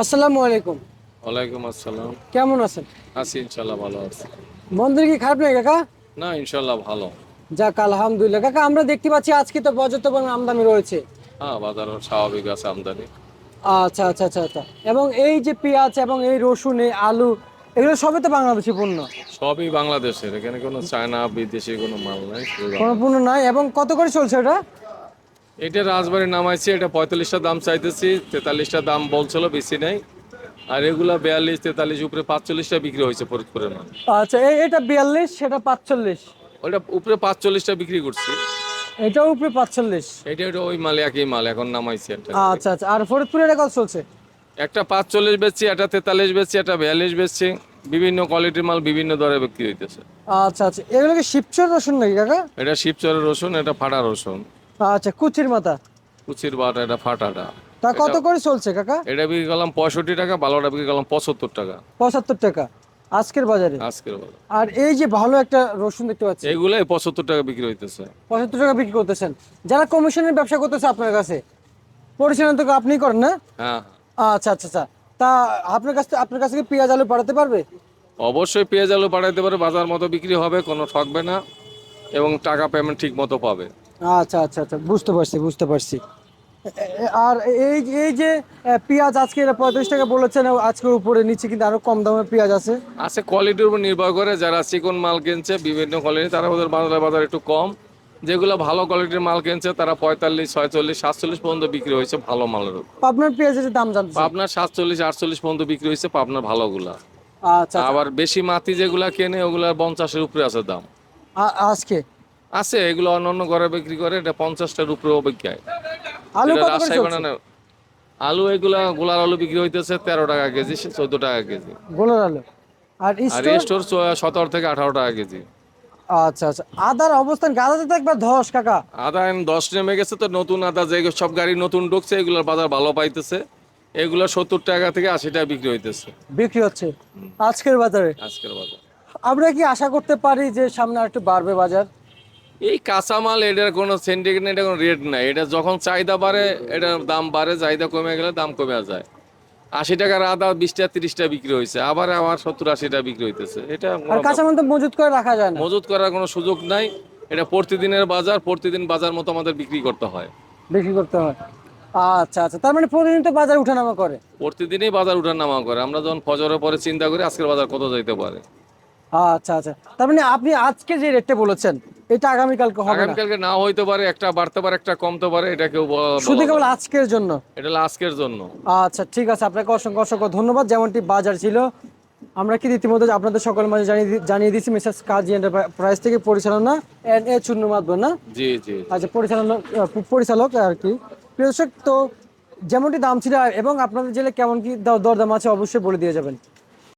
আসসালামু আলাইকুম। ওয়ালাইকুম আসসালাম। কেমন আছেন? আছি ইনশাল্লাহ ভালো আছি। মন্দির কি খারাপ নেই কাকা? না ইনশাল্লাহ ভালো। যাক আলহামদুলিল্লাহ। কাকা আমরা দেখতে পাচ্ছি আজকে তো পর্যাপ্ত পরিমাণ আমদানি রয়েছে। হ্যাঁ বাজার স্বাভাবিক আছে আমদানি। আচ্ছা আচ্ছা আচ্ছা আচ্ছা। এবং এই যে পেঁয়াজ এবং এই রসুন এই আলু এগুলো সবই তো বাংলাদেশি পণ্য? সবই বাংলাদেশের। এখানে কোনো চায়না বিদেশি কোনো মাল নাই। কোনো পণ্য নাই। এবং কত করে চলছে ওটা? এটা রাজবাড়ি নামাইছি এটা পঁয়তাল্লিশটা দাম চাইতেছি তেতাল্লিশটা দাম বলছিল বেশি নাই। আর এগুলা বিয়াল্লিশ তেতাল্লিশ উপরে পাঁচচল্লিশটা বিক্রি হয়েছে ফরিদপুরের মাল আচ্ছা এই এটা বিয়াল্লিশ সেটা পাঁচচল্লিশ। ওটা উপরে পাঁচচল্লিশটা বিক্রি করছি। এটাও উপরে পাঁচচল্লিশ। এটা এটা ওই মাল একই মাল এখন নামাইছি একটা আচ্ছা আচ্ছা আর ফরিদপুরে এটা কত চলছে? একটা পাঁচচল্লিশ বেচছি একটা তেতাল্লিশ বেচছি একটা বিয়াল্লিশ বেচছি। বিভিন্ন কোয়ালিটির মাল বিভিন্ন দরে বিক্রি হইতেছে। আচ্ছা আচ্ছা এগুলো কি শিবচর রসুন নাকি কাকা? এটা শিবচরের রসুন এটা ফাটা রসুন। আচ্ছা কুচির মাথা। কুচির বাটা এটা ফাটাটা। তা কত করে চলছে কাকা? এটা বিক্রি করলাম পঁয়ষট্টি টাকা ভালোটা বিক্রি করলাম পঁচাত্তর টাকা। পঁচাত্তর টাকা। আজকের বাজারে? আজকের বেলা আর এই যে ভালো একটা রসুন দেখতে পাচ্ছি। এইগুলাই পঁচাত্তর টাকা বিক্রি হইতেছে। পঁচাত্তর টাকা বিক্রি করতেছেন। যারা কমিশনের ব্যবসা করতেছে আপনার কাছে পরিচালনা তো আপনি করেন না? হ্যাঁ। আচ্ছা আচ্ছা আচ্ছা। তা আপনার কাছে আপনার কাছে কি পেঁয়াজ আলু পাঠাতে পারবে? অবশ্যই পেঁয়াজ আলু পাঠাইতে পারে বাজার মতো বিক্রি হবে কোনো ঠকবে না এবং টাকা পেমেন্ট ঠিক মতো পাবে। আচ্ছা আচ্ছা আচ্ছা বুঝতে পারছি বুঝতে পারছি। আর এই এই যে পেঁয়াজ আজকে পঁয়ত্রিশ টাকা বলেছেন আজকে উপরে নিচে কিন্তু আরও কম দামে পেঁয়াজ আছে। আছে কোয়ালিটির উপর নির্ভর করে যারা চিকন মাল কিনছে বিভিন্ন কোয়ালিটি তারা ওদের বাজার বাজার একটু কম। যেগুলো ভালো কোয়ালিটির মাল কিনছে তারা পঁয়তাল্লিশ ছয়চল্লিশ সাতচল্লিশ পর্যন্ত বিক্রি হয়েছে ভালো মালের আপনার পেঁয়াজের দাম জানতে। পাবনার সাতচল্লিশ আটচল্লিশ পর্যন্ত বিক্রি হয়েছে পাবনার ভালোগুলা। আচ্ছা আবার বেশি মাটি যেগুলা কেনে ওগুলা পঞ্চাশের উপরে আছে দাম। আজকে? আছে এগুলো অন্য অন্য ঘরে বিক্রি করে এটা পঞ্চাশটার উপরে বিক্রি আলু কত রাজশাহী বানানো আলু এগুলা গোলার আলু বিক্রি হইতেছে তেরো টাকা কেজি চোদ্দ টাকা কেজি। গোলার আলু। আর স্টোর সতেরো থেকে আঠারো টাকা কেজি। আচ্ছা আচ্ছা। আদার অবস্থান গাদাতে তো একবার ধস কাকা। আদা দশ নেমে গেছে তো নতুন আদা যে সব গাড়ি নতুন ঢুকছে এগুলোর বাজার ভালো পাইতেছে। এগুলো সত্তর টাকা থেকে আশি টাকা বিক্রি হইতেছে। বিক্রি হচ্ছে। আজকের বাজারে। আজকের বাজার। আমরা কি আশা করতে পারি যে সামনে আর একটু বাড়বে বাজার? এই কাঁচামাল এটার কোনো সেন্টিগ্রেট এটা কোনো রেট নাই। এটা যখন চাহিদা বাড়ে এটার দাম বাড়ে চাহিদা কমে গেলে দাম কমে যায়। আশি টাকার আদা বিশটা তিরিশটা বিক্রি হয়েছে। আবার আবার সত্তর আশিটা বিক্রি হইতেছে। এটা আর কাঁচামাল তো মজুত করে রাখা যায় না। মজুত করার কোনো সুযোগ নাই। এটা প্রতিদিনের বাজার প্রতিদিন বাজার মতো আমাদের বিক্রি করতে হয়। বিক্রি করতে হয়। আচ্ছা আচ্ছা। তার মানে প্রতিদিন তো বাজার উঠানামা করে। প্রতিদিনই বাজার উঠার নামা করে। আমরা যখন ফজরের পরে চিন্তা করি আজকের বাজার কত যাইতে পারে। আচ্ছা আচ্ছা। তার মানে আপনি আজকে যে রেটটা বলেছেন এটা আগামীকালকে হবে না। আগামীকালকে না হইতে পারে একটা বাড়তে পারে একটা কমতে পারে এটা কেউ শুধু কেবল আজকের জন্য? এটা আজকের জন্য। আচ্ছা ঠিক আছে আপনাকে অসংখ্য অসংখ্য ধন্যবাদ। যেমনটি বাজার ছিল আমরা কি ইতিমধ্যে আপনাদের সকল মাঝে জানিয়ে জানিয়ে দিচ্ছি মিসেস কাজী এন্টারপ্রাইজ থেকে পরিচালনা এন এ চূর্ণ মাধ্যম না? জি জি আচ্ছা পরিচালনা পরিচালক আর কি। প্রিয় তো যেমনটি দাম ছিল এবং আপনাদের জেলে কেমন কি দরদাম আছে অবশ্যই বলে দিয়ে যাবেন।